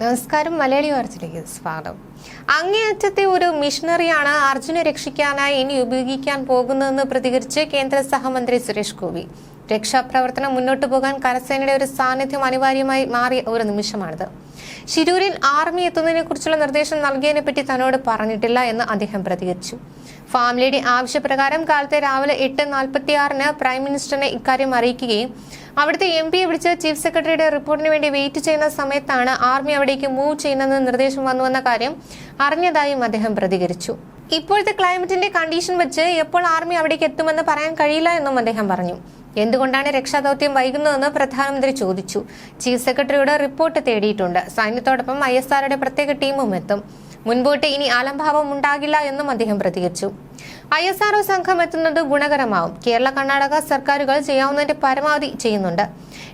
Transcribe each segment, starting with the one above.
നമസ്കാരം മലയാളി വാർത്തയിലേക്ക് സ്വാഗതം. അങ്ങേയറ്റത്തെ ഒരു മിഷണറിയാണ് അർജുനെ രക്ഷിക്കാനായി ഇനി ഉപയോഗിക്കാൻ പോകുന്നതെന്ന് പ്രതികരിച്ച് കേന്ദ്ര സഹമന്ത്രി സുരേഷ് ഗോപി. രക്ഷാപ്രവർത്തനം മുന്നോട്ടു പോകാൻ കരസേനയുടെ ഒരു സാന്നിധ്യം അനിവാര്യമായി മാറിയ ഒരു നിമിഷമാണിത്. ശിരൂരിൽ ആർമി എത്തുന്നതിനെ കുറിച്ചുള്ള നിർദ്ദേശം നൽകിയതിനെ പറ്റി തന്നോട് പറഞ്ഞിട്ടില്ല എന്ന് അദ്ദേഹം പ്രതികരിച്ചു. ഫാമിലിയുടെ ആവശ്യപ്രകാരം കാലത്തെ രാവിലെ എട്ട് നാൽപ്പത്തിയാറിന് പ്രൈം മിനിസ്റ്ററിനെ ഇക്കാര്യം അറിയിക്കുകയും അവിടുത്തെ എം പിയെ വിളിച്ച് ചീഫ് സെക്രട്ടറിയുടെ റിപ്പോർട്ടിന് വേണ്ടി വെയിറ്റ് ചെയ്യുന്ന സമയത്താണ് ആർമി അവിടേക്ക് മൂവ് ചെയ്യുന്നതെന്ന് നിർദ്ദേശം വന്നുവെന്ന കാര്യം അറിഞ്ഞതായും അദ്ദേഹം പ്രതികരിച്ചു. ഇപ്പോഴത്തെ ക്ലൈമറ്റിന്റെ കണ്ടീഷൻ വെച്ച് എപ്പോൾ ആർമി അവിടേക്ക് എത്തുമെന്ന് പറയാൻ കഴിയില്ല എന്നും അദ്ദേഹം പറഞ്ഞു. എന്തുകൊണ്ടാണ് രക്ഷാദൌത്യം വൈകുന്നതെന്ന് പ്രധാനമന്ത്രി ചോദിച്ചു. ചീഫ് സെക്രട്ടറിയുടെ റിപ്പോർട്ട് തേടിയിട്ടുണ്ട്. സൈന്യത്തോടൊപ്പം ഐ എസ് ആറുടെ പ്രത്യേക ടീമും എത്തും. മുൻപോട്ട് ഇനി ആലംഭാവം ഉണ്ടാകില്ല എന്നും അദ്ദേഹം പ്രതികരിച്ചു. ഐ എസ് ആർഒ സംഘം എത്തുന്നത് ഗുണകരമാവും. കേരള കർണാടക സർക്കാരുകൾ ചെയ്യാവുന്നതിന്റെ പരമാവധി ചെയ്യുന്നുണ്ട്.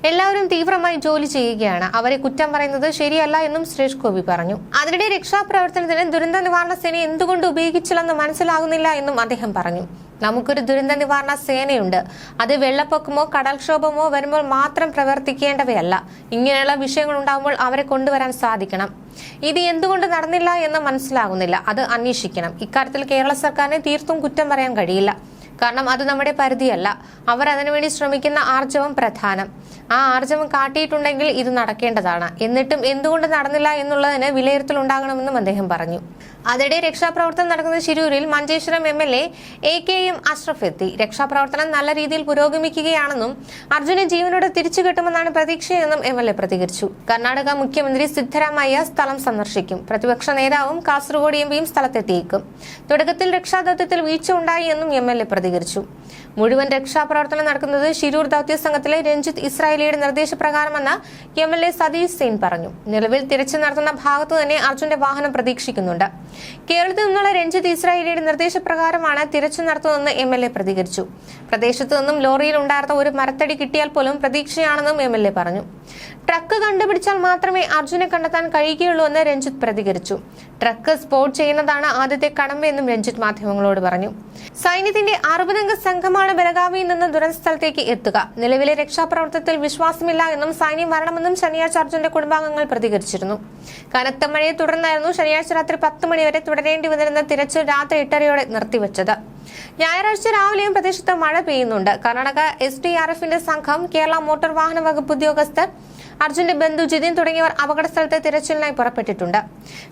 എല്ലാവരും തീവ്രമായി ജോലി ചെയ്യുകയാണ്. അവരെ കുറ്റം പറയുന്നത് ശരിയല്ല എന്നും സുരേഷ് ഗോപി പറഞ്ഞു. അതിനിടെ രക്ഷാപ്രവർത്തനത്തിന് ദുരന്ത നിവാരണ സേന എന്തുകൊണ്ട് ഉപയോഗിച്ചില്ലെന്ന് മനസ്സിലാകുന്നില്ല എന്നും അദ്ദേഹം പറഞ്ഞു. നമുക്കൊരു ദുരന്ത നിവാരണ സേനയുണ്ട്. അത് വെള്ളപ്പൊക്കമോ കടൽക്ഷോഭമോ വരുമ്പോൾ മാത്രം പ്രവർത്തിക്കേണ്ടവയല്ല. ഇങ്ങനെയുള്ള വിഷയങ്ങൾ ഉണ്ടാകുമ്പോൾ അവരെ കൊണ്ടുവരാൻ സാധിക്കണം. ഇത് എന്തുകൊണ്ട് നടന്നില്ല എന്ന് മനസ്സിലാകുന്നില്ല. അത് അന്വേഷിക്കണം. ഇക്കാര്യത്തിൽ കേരള സർക്കാരിനെ തീർത്തും കുറ്റം പറയാൻ കഴിയില്ല. കാരണം അത് നമ്മുടെ പരിധിയല്ല. അവർ അതിനുവേണ്ടി ശ്രമിക്കുന്ന ആർജവം പ്രധാനം. ആ ആർജവം കാട്ടിയിട്ടുണ്ടെങ്കിൽ ഇത് നടക്കേണ്ടതാണ്. എന്നിട്ടും എന്തുകൊണ്ട് നടന്നില്ല എന്നുള്ളതിന് വിലയിരുത്തൽ ഉണ്ടാകണമെന്നും അദ്ദേഹം പറഞ്ഞു. അതിടെ രക്ഷാപ്രവർത്തനം നടക്കുന്ന ശിരൂരിൽ Manjeshwaram M L A A K M Ashraf എത്തി. രക്ഷാപ്രവർത്തനം നല്ല രീതിയിൽ പുരോഗമിക്കുകയാണെന്നും അർജുനെ ജീവനോടെ തിരിച്ചു കിട്ടുമെന്നാണ് പ്രതീക്ഷയെന്നും എം എൽ എ പ്രതികരിച്ചു. കർണാടക മുഖ്യമന്ത്രി സിദ്ധരാമയ്യ സ്ഥലം സന്ദർശിക്കും. പ്രതിപക്ഷ നേതാവും കാസർഗോഡ് എം പിയും സ്ഥലത്തെത്തിയേക്കും. തുടക്കത്തിൽ രക്ഷാദൌത്യത്തിൽ വീഴ്ച ഉണ്ടായി എന്നും എം എൽ എ പ്രതികരിച്ചു. മുഴുവൻ രക്ഷാപ്രവർത്തനം നടക്കുന്നത് ശിരൂർ ദൌത്യ സംഘത്തിലെ രഞ്ജിത്ത് ഇസ്രായേലിയുടെ നിർദ്ദേശപ്രകാരമെന്ന് M L A Satheesh Sail പറഞ്ഞു. നിലവിൽ തിരച്ചിൽ നടത്തുന്ന ഭാഗത്തു തന്നെ അർജുന്റെ വാഹനം പ്രതീക്ഷിക്കുന്നുണ്ട്. കേരളത്തിൽ നിന്നുള്ള രഞ്ജിത്ത് ഇസ്രായേലിയുടെ നിർദ്ദേശപ്രകാരമാണ് തിരച്ചിൽ നടത്തുന്നതെന്ന് എം എൽ എ പ്രതികരിച്ചു. പ്രദേശത്തു നിന്നും ലോറിയിൽ ഉണ്ടായിരുന്ന ഒരു മരത്തടി കിട്ടിയാൽ പോലും പ്രതീക്ഷയാണെന്നും എം എൽ എ പറഞ്ഞു. ട്രക്ക് കണ്ടുപിടിച്ചാൽ മാത്രമേ അർജുനെ കണ്ടെത്താൻ കഴിയുകയുള്ളൂ എന്ന് രഞ്ജിത്ത് പ്രതികരിച്ചു. ട്രക്ക് സ്പോട്ട് ചെയ്യുന്നതാണ് ആദ്യത്തെ കടമ്പയെന്നും രഞ്ജിത്ത് മാധ്യമങ്ങളോട് പറഞ്ഞു. സൈന്യത്തിന്റെ അറുപതംഗ സംഘമാണ് ബലഗാവിയിൽ നിന്ന് ദുരന്ത സ്ഥലത്തേക്ക് എത്തുക. നിലവിലെ രക്ഷാപ്രവർത്തനത്തിൽ വിശ്വാസമില്ല എന്നും സൈന്യം വരണമെന്നും ശനിയാഴ്ച അർജുന്റെ കുടുംബാംഗങ്ങൾ പ്രതികരിച്ചിരുന്നു. കനത്ത മഴയെ തുടർന്നായിരുന്നു ശനിയാഴ്ച രാത്രി പത്ത് മണിവരെ തുടരേണ്ടി വന്നിരുന്ന തിരച്ചിൽ രാത്രി എട്ടരയോടെ നിർത്തിവച്ചത്. ഞായറാഴ്ച രാവിലെയും പ്രദേശത്ത് മഴ പെയ്യുന്നുണ്ട്. കർണാടക എസ് ഡി ആർ എഫിന്റെ സംഘം കേരള മോട്ടോർ വാഹന വകുപ്പ് ഉദ്യോഗസ്ഥർ അർജുന്റെ ബന്ധു ജിതിൻ തുടങ്ങിയവർ അപകട സ്ഥലത്ത് തിരച്ചിലിനായി പുറപ്പെട്ടിട്ടുണ്ട്.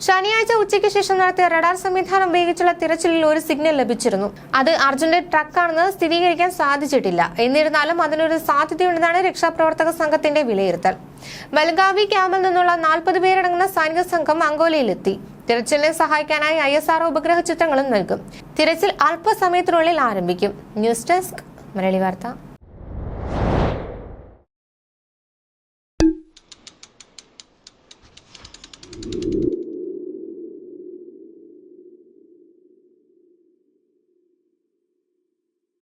ശനിയാഴ്ച ഉച്ചയ്ക്ക് ശേഷം നടത്തിയ റഡാർ സംവിധാനം ഉപയോഗിച്ചുള്ള തിരച്ചിലിൽ ഒരു സിഗ്നൽ ലഭിച്ചിരുന്നു. അത് അർജുന്റെ ട്രക്കാണെന്ന് സ്ഥിരീകരിക്കാൻ സാധിച്ചിട്ടില്ല. എന്നിരുന്നാലും അതിനൊരു സാധ്യതയുണ്ടെന്നാണ് രക്ഷാപ്രവർത്തക സംഘത്തിന്റെ വിലയിരുത്തൽ. ബൽഗാവി ക്യാമ്പിൽ നിന്നുള്ള നാൽപ്പത് പേരടങ്ങുന്ന സൈനിക സംഘം അങ്കോലയിലെത്തി. തിരച്ചിലിനെ സഹായിക്കാനായി ഐ എസ് ആർ ഉപഗ്രഹ ചിത്രങ്ങളും നൽകും. തിരച്ചിൽ അല്പസമയത്തിനുള്ളിൽ ആരംഭിക്കും. ന്യൂസ് ഡെസ്ക് മലയാളി വാർത്ത.